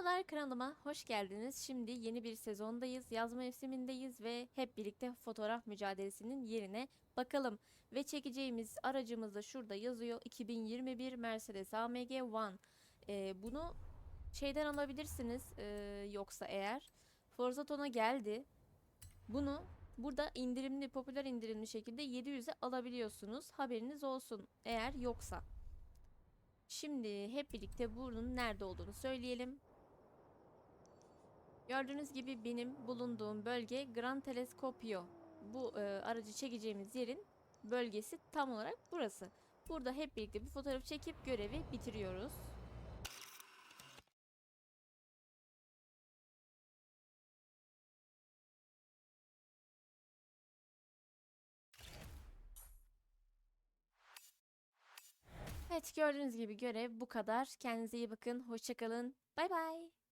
Merhabalar kanalıma hoş geldiniz. Şimdi yeni bir sezondayız. Yaz mevsimindeyiz ve hep birlikte fotoğraf mücadelesinin yerine bakalım. Ve çekeceğimiz aracımız da şurada yazıyor. 2021 Mercedes AMG One. Ee, bunu şeyden alabilirsiniz ee, yoksa eğer. Forzato'na geldi. Bunu burada indirimli, popüler indirimli şekilde 700'e alabiliyorsunuz. Haberiniz olsun eğer yoksa. Şimdi hep birlikte bunun nerede olduğunu söyleyelim. Gördüğünüz gibi benim bulunduğum bölge Gran Telescopio. Bu e, aracı çekeceğimiz yerin bölgesi tam olarak burası. Burada hep birlikte bir fotoğraf çekip görevi bitiriyoruz. Evet gördüğünüz gibi görev bu kadar. Kendinize iyi bakın. Hoşçakalın. Bay bay.